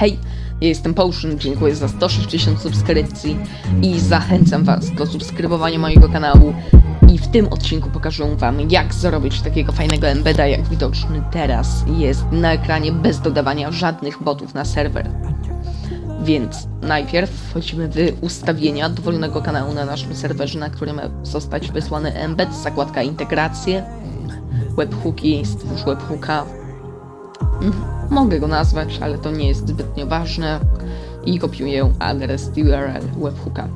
Hej, ja jestem Potion, dziękuję za 160 subskrypcji i zachęcam Was do subskrybowania mojego kanału. I w tym odcinku pokażę Wam, jak zrobić takiego fajnego embeda, jak widoczny teraz jest na ekranie, bez dodawania żadnych botów na serwer. Więc najpierw wchodzimy w ustawienia dowolnego kanału na naszym serwerze, na którym ma zostać wysłany embed, zakładka integracje, webhooki, stwórz webhooka. Mogę go nazwać, ale to nie jest zbytnio ważne. I kopiuję adres URL webhooka.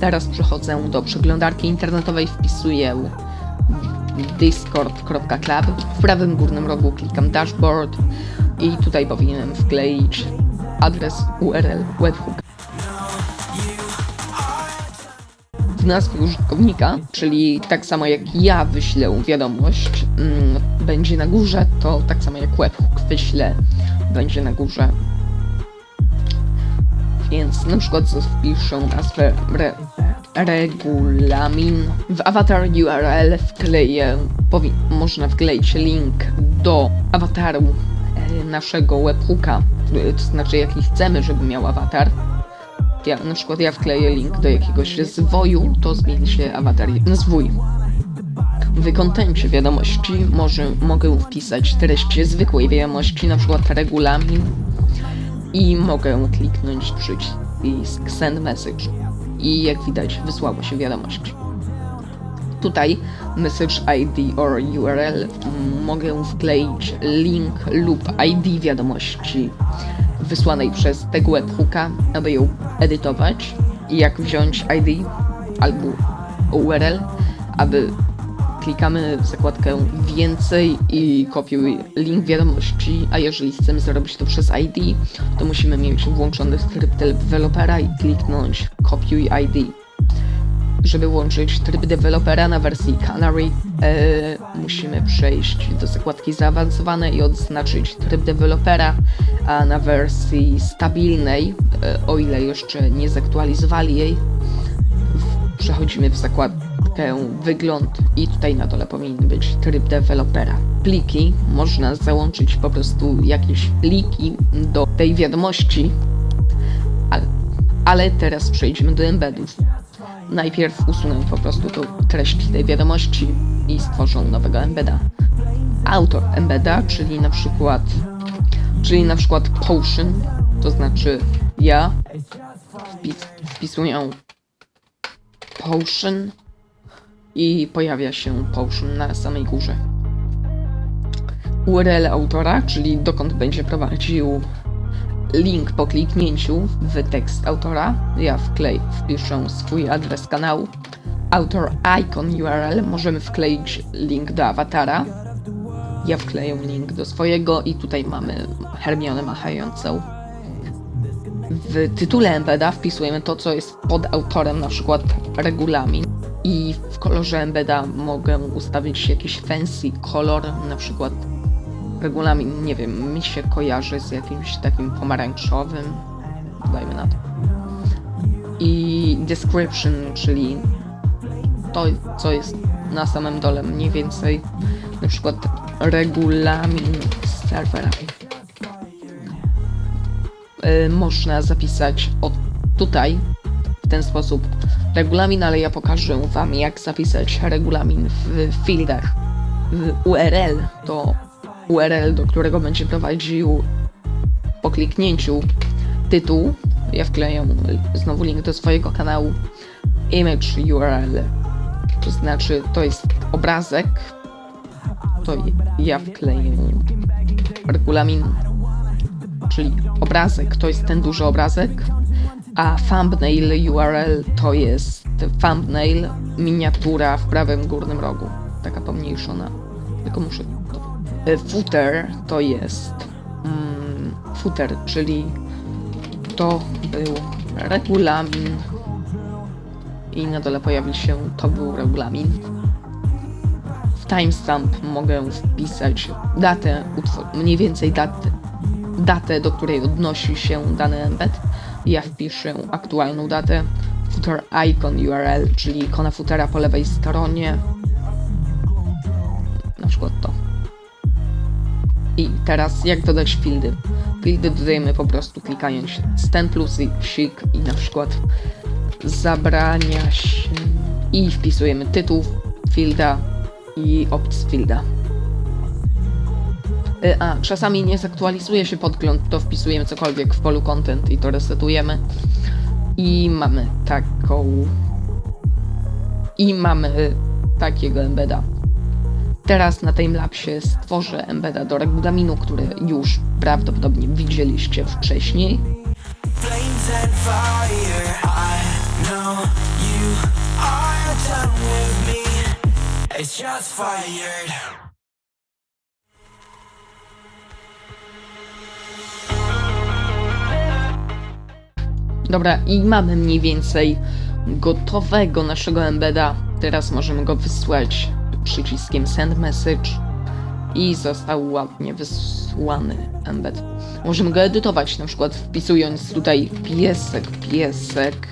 Teraz przechodzę do przeglądarki internetowej, wpisuję discord.club. W prawym górnym rogu klikam dashboard i tutaj powinienem wkleić adres URL webhooka. W nazwie użytkownika, czyli tak samo jak ja wyślę wiadomość, mm, będzie na górze, to tak samo jak webhook wyślę, będzie na górze. Więc na przykład wpiszę nazwę re, regulamin. W avatar URL wkleję, można wkleić link do awataru e, naszego webhooka, e, to znaczy jaki chcemy, żeby miał awatar ja, na przykład ja wkleję link do jakiegoś zwoju, to zmieni się awatar na zwój. W kontencie wiadomości może, mogę wpisać treść zwykłej wiadomości, na przykład regulamin i mogę kliknąć przycisk send message i jak widać wysłała się wiadomość. Tutaj message ID or URL mogę wkleić link lub ID wiadomości wysłanej przez tego webhooka, aby ją edytować i jak wziąć ID albo URL, aby klikamy w zakładkę więcej i kopiuj link wiadomości, a jeżeli chcemy zrobić to przez ID, to musimy mieć włączony tryb dewelopera i kliknąć kopiuj ID. Żeby włączyć tryb dewelopera na wersji Canary, e, musimy przejść do zakładki zaawansowane i odznaczyć tryb dewelopera, a na wersji stabilnej, e, o ile jeszcze nie zaktualizowali jej, w, przechodzimy w zakładkę wygląd i tutaj na dole powinien być tryb dewelopera. Pliki można załączyć po prostu jakieś pliki do tej wiadomości, ale, ale teraz przejdźmy do embedów. Najpierw usunę po prostu tą treść tej wiadomości i stworzę nowego embeda. Autor embeda, czyli na przykład czyli na przykład potion, to znaczy ja wpis, wpisuję potion i pojawia się potion na samej górze. URL autora, czyli dokąd będzie prowadził link po kliknięciu w tekst autora. Ja wklej, wpiszę swój adres kanału. Autor icon URL możemy wkleić link do awatara. Ja wkleję link do swojego i tutaj mamy Hermionę machającą. W tytule embeda wpisujemy to, co jest pod autorem, na przykład regulamin. I w kolorze embeda mogę ustawić jakiś fancy kolor, na przykład regulamin, nie wiem, mi się kojarzy z jakimś takim pomarańczowym, dajmy na to. I description, czyli to, co jest na samym dole mniej więcej, na przykład regulamin serwera. Yy, można zapisać od tutaj, w ten sposób, regulamin, ale ja pokażę Wam, jak zapisać regulamin w fieldach. W URL to URL, do którego będzie prowadził po kliknięciu tytuł. Ja wkleję znowu link do swojego kanału. Image URL, to znaczy to jest obrazek. To ja wkleję regulamin, czyli obrazek to jest ten duży obrazek, a thumbnail URL to jest thumbnail, miniatura w prawym górnym rogu, taka pomniejszona. Tylko muszę E, footer to jest mm, footer, czyli to był regulamin i na dole pojawi się to był regulamin. W timestamp mogę wpisać datę, mniej więcej datę, datę, do której odnosi się dany embed. Ja wpiszę aktualną datę, footer icon URL, czyli ikona footera po lewej stronie. Na przykład to. I teraz jak dodać fieldy? fieldy dodajemy po prostu klikając ten plusik i na przykład zabrania się i wpisujemy tytuł fielda i opis fielda. Y, A, czasami nie zaktualizuje się podgląd, to wpisujemy cokolwiek w polu content i to resetujemy. I mamy taką... I mamy takiego embeda. Teraz na timelapsie stworzę embeda do regulaminu, który już prawdopodobnie widzieliście wcześniej. Dobra, i mamy mniej więcej gotowego naszego embeda. Teraz możemy go wysłać przyciskiem send message i został ładnie wysłany embed. Możemy go edytować, na przykład wpisując tutaj piesek, piesek.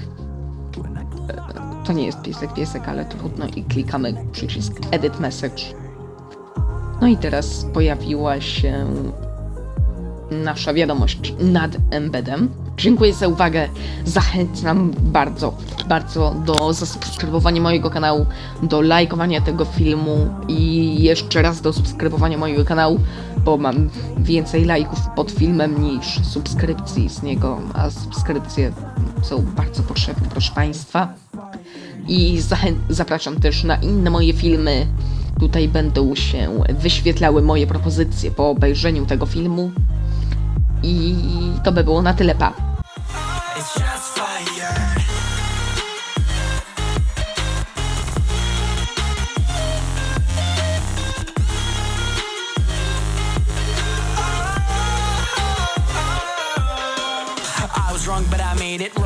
E, To nie jest piesek, piesek, ale trudno i klikamy przycisk edit message. No i teraz pojawiła się nasza wiadomość nad embedem. Dziękuję za uwagę. Zachęcam bardzo, bardzo do zasubskrybowania mojego kanału, do lajkowania tego filmu i jeszcze raz do subskrybowania mojego kanału, bo mam więcej lajków pod filmem niż subskrypcji z niego, a subskrypcje są bardzo potrzebne, proszę Państwa. I zapraszam też na inne moje filmy. Tutaj będą się wyświetlały moje propozycje po obejrzeniu tego filmu. I to by było na tyle, pa. It right.